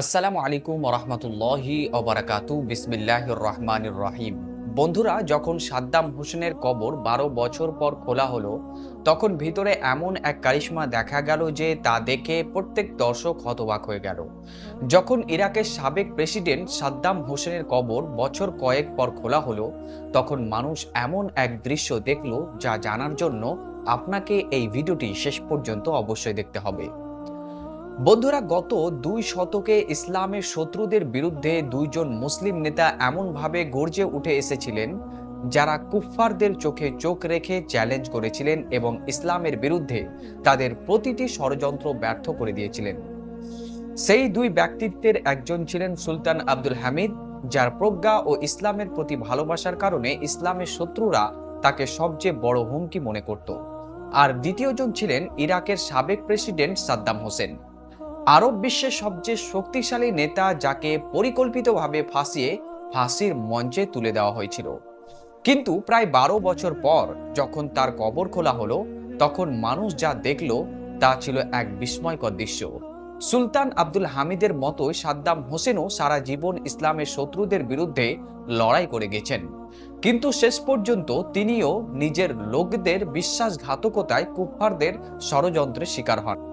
আসসালামু আলাইকুম রহমতুল্লাহি অবরাকাতু বিসমিল্লাহ রহমান রহিম বন্ধুরা, যখন সাদ্দাম হোসেনের কবর বারো বছর পর খোলা হলো, তখন ভিতরে এমন এক কারিশমা দেখা গেল যে তা দেখে প্রত্যেক দর্শক হতবাক হয়ে গেল। যখন ইরাকের সাবেক প্রেসিডেন্ট সাদ্দাম হোসেনের কবর বছর কয়েক পর খোলা হলো, তখন মানুষ এমন এক দৃশ্য দেখল যা জানার জন্য আপনাকে এই ভিডিওটি শেষ পর্যন্ত অবশ্যই দেখতে হবে। বন্ধুরা গত দুই শতকে ইসলামের শত্রুদের বিরুদ্ধে দুইজন মুসলিম নেতা এমনভাবে গর্জে উঠে এসেছিলেন, যারা কুফফারদের চোখে চোখ রেখে চ্যালেঞ্জ করেছিলেন এবং ইসলামের বিরুদ্ধে তাদের প্রতিটি ষড়যন্ত্র ব্যর্থ করে দিয়েছিলেন। সেই দুই ব্যক্তিত্বের একজন ছিলেন সুলতান আব্দুল হামিদ, যার প্রজ্ঞা ও ইসলামের প্রতি ভালোবাসার কারণে ইসলামের শত্রুরা তাকে সবচেয়ে বড় হুমকি মনে করত। আর দ্বিতীয়জন ছিলেন ইরাকের সাবেক প্রেসিডেন্ট সাদ্দাম হোসেন। আরব বিশ্বের সবচেয়ে শক্তিশালী নেতা যাকে পরিকল্পিতভাবে ফাঁসিয়ে ফাঁসির মঞ্চে তুলে দেওয়া হয়েছিল। কিন্তু প্রায় বারো বছর পর যখন তার কবর খোলা হলো, তখন মানুষ যা দেখল তা ছিল এক বিস্ময়কর দৃশ্য। সুলতান আব্দুল হামিদের মতোই সাদ্দাম হোসেনও সারা জীবন ইসলামের শত্রুদের বিরুদ্ধে লড়াই করে গেছেন। কিন্তু শেষ পর্যন্ত তিনিও নিজের লোকদের বিশ্বাসঘাতকতায় কুফফারদের ষড়যন্ত্রের শিকার হন।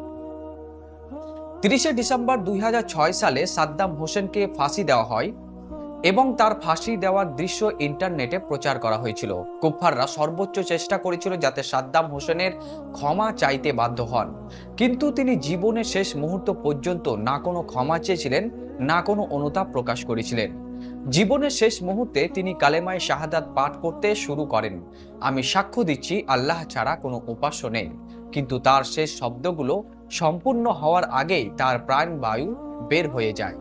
তিরিশে ডিসেম্বর দু হাজার ছয় সালে সাদ্দাম হোসেনকে ফাঁসি দেওয়া হয় এবং তার ফাঁসি দেওয়ার দৃশ্য ইন্টারনেটে প্রচার করা হয়েছিল। কুফফাররা সর্বোচ্চ চেষ্টা করেছিল যাতে সাদ্দাম হোসেনের ক্ষমা চাইতে বাধ্য হন। কিন্তু তিনি জীবনের শেষ মুহূর্ত পর্যন্ত না কোনো ক্ষমা চেয়েছিলেন, না কোনো অনুতাপ প্রকাশ করেছিলেন। জীবনের শেষ মুহূর্তে তিনি কালেমায় শাহাদাত পাঠ করতে শুরু করেন। আমি সাক্ষ্য দিচ্ছি, আল্লাহ ছাড়া কোনো উপাস্য নেই। কিন্তু তার শেষ শব্দগুলো সম্পূর্ণ হওয়ার আগেই তার প্রাণবায়ু বের হয়ে যায়।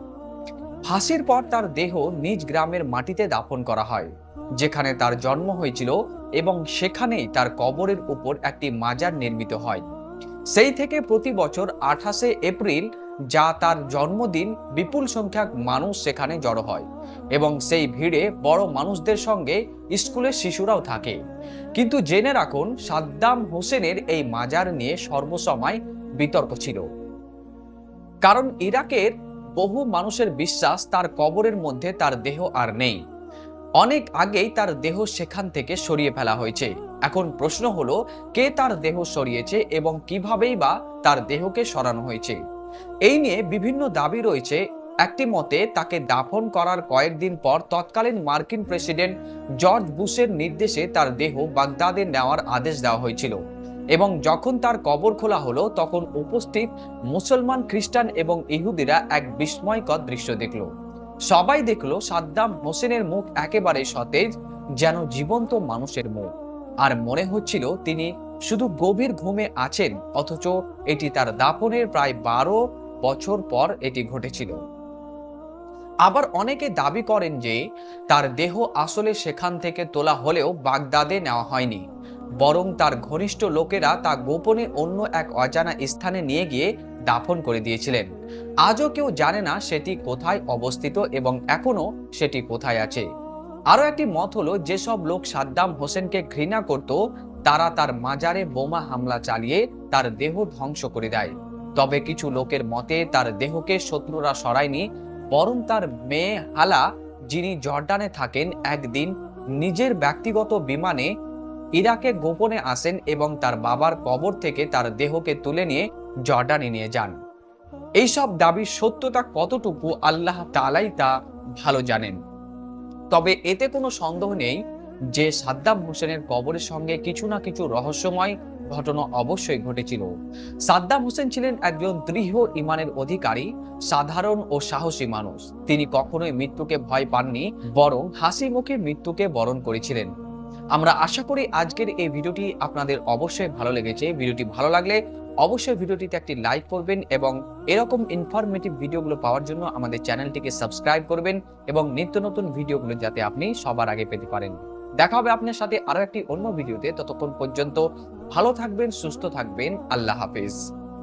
ফাঁসির পর তার দেহ নিজ গ্রামের মাটিতে দাফন করা হয়, যেখানে তার জন্ম হয়েছিল এবং সেখানেই তার কবরের উপর একটি মাজার নির্মিত হয়। সেই থেকে প্রতি বছর আঠাশে এপ্রিল যা তার জন্মদিন, বিপুল সংখ্যক মানুষ সেখানে জড়ো হয় এবং সেই ভিড়ে বড় মানুষদের সঙ্গে স্কুলের শিশুরাও থাকে। কিন্তু জেনে রাখুন, সাদ্দাম হোসেনের এই মাজার নিয়ে সর্বসময় বিতর্ক ছিল। কারণ ইরাকের বহু মানুষের বিশ্বাস তার কবরের মধ্যে তার দেহ আর নেই। অনেক আগেই তার দেহ সেখান থেকে সরিয়ে ফেলা হয়েছে। এখন প্রশ্ন হলো, কে তার দেহ সরিয়েছে এবং কিভাবেই বা তার দেহকে সরানো হয়েছে? এই নিয়ে বিভিন্ন দাবি রয়েছে। একটি মতে, তাকে দাফন করার কয়েকদিন পর তৎকালীন মার্কিন প্রেসিডেন্ট জর্জ বুশের নির্দেশে তার দেহ বাগদাদে নেওয়ার আদেশ দেওয়া হয়েছিল এবং যখন তার কবর খোলা হলো, তখন উপস্থিত মুসলমান খ্রিস্টান এবং ইহুদিরা এক বিস্ময়কর দৃশ্য দেখল। সবাই দেখল সাদ্দাম হোসেনের মুখ একেবারে সতেজ, যেন জীবন্ত মানুষের মুখ। আর মনে হচ্ছিল তিনি শুধু গভীর ঘুমে আছেন, অথচ এটি তার দাপনের প্রায় বারো বছর পর এটি ঘটেছিল। আবার অনেকে দাবি করেন যে, তার দেহ আসলে সেখান থেকে তোলা হলেও বাগদাদে নেওয়া হয়নি। বরং তার ঘনিষ্ঠ লোকেরা তা গোপনে অন্য এক অজানা স্থানে নিয়ে গিয়ে দাফন করে দিয়েছিলেন। আজও কেউ জানে না সেটি কোথায় অবস্থিত এবং এখনও সেটি কোথায় আছে। আরও একটি মত হলো, যেসব লোক সাদ্দাম হোসেনকে ঘৃণা করত, তারা তার মাজারে বোমা হামলা চালিয়ে তার দেহ ধ্বংস করে দেয়। তবে কিছু লোকের মতে তার দেহকে শত্রুরা সরায়নি, বরং তার মেয়ে হালা যিনি জর্ডানে থাকেন, একদিন নিজের ব্যক্তিগত বিমানে ইরাকে গোপনে আসেন এবং তার বাবার কবর থেকে তার দেহকে তুলে নিয়ে জর্ডানে নিয়ে যান। এইসব দাবির সত্যতা কতটুকু আল্লাহ তালাই তা ভালো জানেন। তবে এতে কোনো সন্দেহ নেই যে সাদ্দাম হোসেনের কবরের সঙ্গে কিছু না কিছু রহস্যময় ঘটনা অবশ্যই ঘটেছিল। সাদ্দাম হোসেন ছিলেন একজন দৃঢ় ইমানের অধিকারী, সাধারণ ও সাহসী মানুষ। তিনি কখনোই মৃত্যুকে ভয় পাননি, বরং হাসি মুখে মৃত্যুকে বরণ করেছিলেন। আমরা আশা করি আজকের এই ভিডিওটি আপনাদের অবশ্যই ভালো লেগেছে। ভিডিওটি ভালো লাগলে অবশ্যই ভিডিওটিতে একটি লাইক করবেন এবং এরকম ইনফরমেটিভ ভিডিওগুলো পাওয়ার জন্য আমাদের চ্যানেলটিকে সাবস্ক্রাইব করবেন এবং নিত্য নতুন ভিডিওগুলো যাতে আপনি সবার আগে পেতে পারেন। দেখা হবে আপনার সাথে আরও একটি অন্য ভিডিওতে। ততক্ষণ পর্যন্ত ভালো থাকবেন, সুস্থ থাকবেন। আল্লাহ হাফেজ।